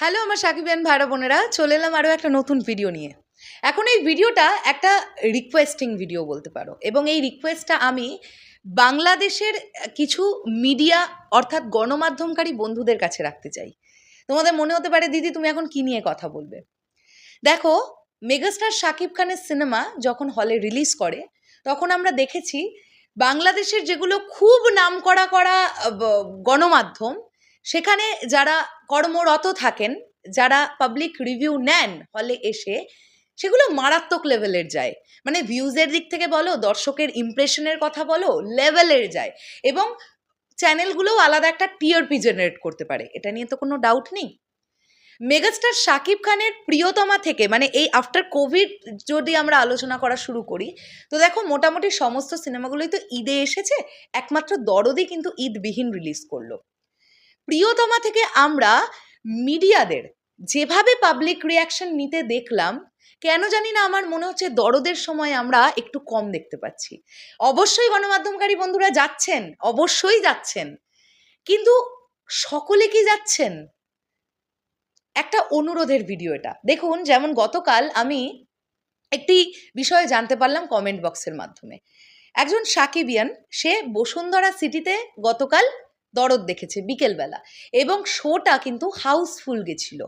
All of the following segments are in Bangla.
হ্যালো, আমার সাকিবিয়ান ভাইরা বোনেরা, চলে এলাম আরও একটা নতুন ভিডিও নিয়ে। এখন এই ভিডিওটা একটা রিকোয়েস্টিং ভিডিও বলতে পারো। এবং এই রিকোয়েস্টটা আমি বাংলাদেশের কিছু মিডিয়া অর্থাৎ গণমাধ্যমকারী বন্ধুদের কাছে রাখতে চাই। তোমাদের মনে হতে পারে, দিদি, তুমি এখন কি নিয়ে কথা বলবে? দেখো, মেগাস্টার শাকিব খানের সিনেমা যখন হলে রিলিজ করে, তখন আমরা দেখেছি, বাংলাদেশের যেগুলো খুব নামকরা করা ব- গণমাধ্যম সেখানে যারা কর্মরত থাকেন, যারা পাবলিক রিভিউ নেন হলে এসে, সেগুলো মারাত্মক লেভেলের যায়। মানে ভিউজের দিক থেকে বলো, দর্শকের ইমপ্রেশনের কথা বলো লেভেলের যায়। এবং চ্যানেলগুলোও আলাদা একটা টিআরপি জেনারেট করতে পারে। এটা নিয়ে তো কোনো ডাউট নেই। মেগাস্টার শাকিব খানের প্রিয়তমা থেকে মানে এই আফটার কোভিড যদি আমরা আলোচনা করা শুরু করি, তো দেখো মোটামুটি সমস্ত সিনেমাগুলোই তো ঈদে এসেছে, একমাত্র দরদই কিন্তু ঈদবিহীন রিলিজ করল। প্রিয়তমা থেকে আমরা মিডিয়াদের যেভাবে পাবলিক রিয়াকশন নিতে দেখলাম, কেন জানি না আমার মনে হচ্ছে দরদের সময় আমরা একটু কম দেখতে পাচ্ছি। অবশ্যই গণমাধ্যমকারী বন্ধুরা যাচ্ছেন, অবশ্যই যাচ্ছেন। কিন্তু সকলে কি যাচ্ছেন? একটা অনুরোধের ভিডিও এটা। দেখুন, যেমন গতকাল আমি একটি বিষয় জানতে পারলাম কমেন্ট বক্সের মাধ্যমে। একজন সাকিবিয়ান, সে বসুন্ধরা সিটিতে গতকাল দরদ দেখেছে বিকেলবেলা এবং শোটা কিন্তু হাউসফুল গেছিল।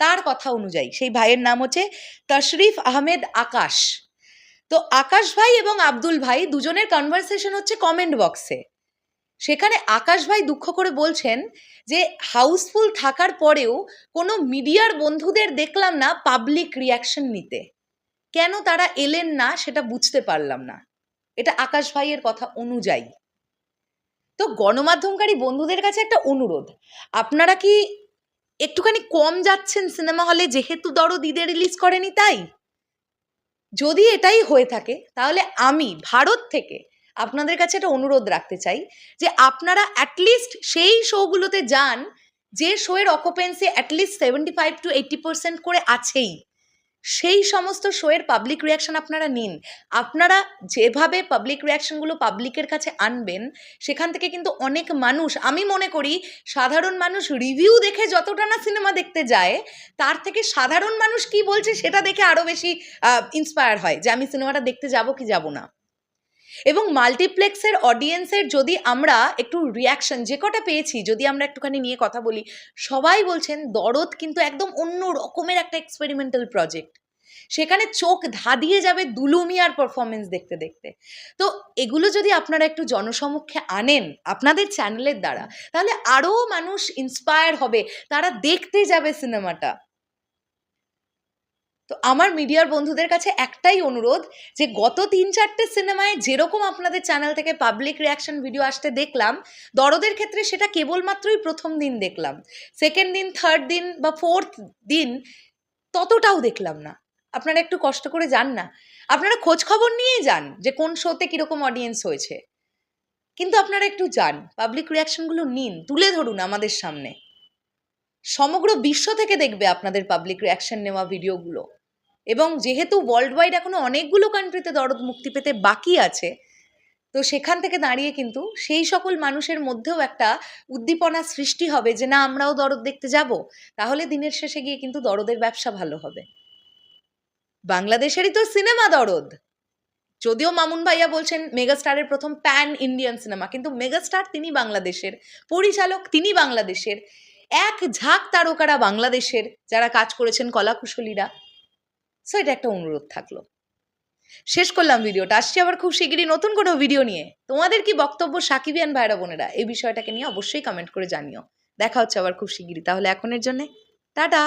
তার কথা অনুযায়ী, সেই ভাইয়ের নাম হচ্ছে তশরিফ আহমেদ আকাশ। তো আকাশ ভাই এবং আব্দুল ভাই দুজনের কনভারসেশন হচ্ছে কমেন্ট বক্সে সেখানে আকাশ ভাই দুঃখ করে বলছেন যে, হাউসফুল থাকার পরেও কোনো মিডিয়ার বন্ধুদের দেখলাম না পাবলিক রিয়াকশন নিতে। কেন তারা এলেন না সেটা বুঝতে পারলাম না। এটা আকাশ ভাইয়ের কথা অনুযায়ী। তো গণমাধ্যমকারী বন্ধুদের কাছে একটা অনুরোধ। আপনারা কি একটুখানি কম যাচ্ছেন সিনেমা হলে? যেহেতু দরদ ঈদে রিলিজ করেনি তাই। যদি এটাই হয়ে থাকে, তাহলে আমি ভারত থেকে আপনাদের কাছে একটা অনুরোধ রাখতে চাই যে আপনারা অ্যাটলিস্ট সেই শোগুলোতে যান, যে শোয়ের occupancy at least seventy five to eighty percent করে আছেই। সেই সমস্ত শোয়ের পাবলিক রিয়াকশান আপনারা নিন। আপনারা যেভাবে পাবলিক রিয়াকশানগুলো পাবলিকের কাছে আনবেন, সেখান থেকে কিন্তু অনেক মানুষ, আমি মনে করি সাধারণ মানুষ রিভিউ দেখে যতটা না সিনেমা দেখতে যায়, তার থেকে সাধারণ মানুষ কি বলছে সেটা দেখে আরও বেশি ইন্সপায়ার হয় যে আমি সিনেমাটা দেখতে যাব কি যাব না। এবং মাল্টিপ্লেক্সের অডিয়েন্সের যদি আমরা একটু রিয়াকশন যে কটা পেয়েছি, যদি আমরা একটুখানি নিয়ে কথা বলি, সবাই বলছেন দরদ কিন্তু একদম অন্য রকমের একটা এক্সপেরিমেন্টাল প্রজেক্ট সেখানে চোখ ধাঁধিয়ে যাবে দুলুমিয়ার পারফরমেন্স দেখতে দেখতে। তো এগুলো যদি আপনারা একটু জনসমক্ষে আনেন আপনাদের চ্যানেলের দ্বারা, তাহলে আরও মানুষ ইন্সপায়ার হবে, তারা দেখতে যাবে সিনেমাটা তো আমার মিডিয়ার বন্ধুদের কাছে একটাই অনুরোধ যে গত তিন চারটে সিনেমায় যেরকম আপনাদের চ্যানেল থেকে পাবলিক রিয়াকশন ভিডিও আসতে দেখলাম, দরদের ক্ষেত্রে সেটা কেবলমাত্রই প্রথম দিন দেখলাম। সেকেন্ড দিন থার্ড দিন বা ফোর্থ দিন ততটাও দেখলাম না। আপনারা একটু কষ্ট করে যান না। আপনারা খোঁজ খবর নিয়েই যান যে কোন শোতে কীরকম অডিয়েন্স হয়েছে। কিন্তু আপনারা একটু যান পাবলিক রিয়াকশনগুলো নিন, তুলে ধরুন আমাদের সামনে। সমগ্র বিশ্ব থেকে দেখবে আপনাদের পাবলিক রিয়াকশন নেওয়া ভিডিওগুলো এবং যেহেতু ওয়ার্ল্ড ওয়াইড এখনও অনেকগুলো কান্ট্রিতে দরদ মুক্তি পেতে বাকি আছে, তো সেখান থেকে দাঁড়িয়ে কিন্তু সেই সকল মানুষের মধ্যেও একটা উদ্দীপনা সৃষ্টি হবে যে না, আমরাও দরদ দেখতে যাব। তাহলে দিনের শেষে গিয়ে কিন্তু দরদের ব্যবসা ভালো হবে। বাংলাদেশেরই তো সিনেমা দরদ। যদিও মামুন ভাইয়া বলছেন মেগাস্টারের প্রথম প্যান ইন্ডিয়ান সিনেমা কিন্তু মেগাস্টার তিনি বাংলাদেশের, পরিচালক তিনি বাংলাদেশের, এক ঝাঁক তারকারা বাংলাদেশের, যারা কাজ করেছেন কলাকুশলীরা। সো এটা একটা অনুরোধ থাকল। শেষ করলাম ভিডিওটা। আসছি আবার খুব শিগগিরই নতুন কোনো ভিডিও নিয়ে। তোমাদের কি বক্তব্য সাকিবিয়ান ভাইরা বোনেরা? এই বিষয়টাকে নিয়ে অবশ্যই কমেন্ট করে জানিও। দেখা হচ্ছে আবার খুব শিগগিরই। তাহলে এখনের জন্যে, টাটা!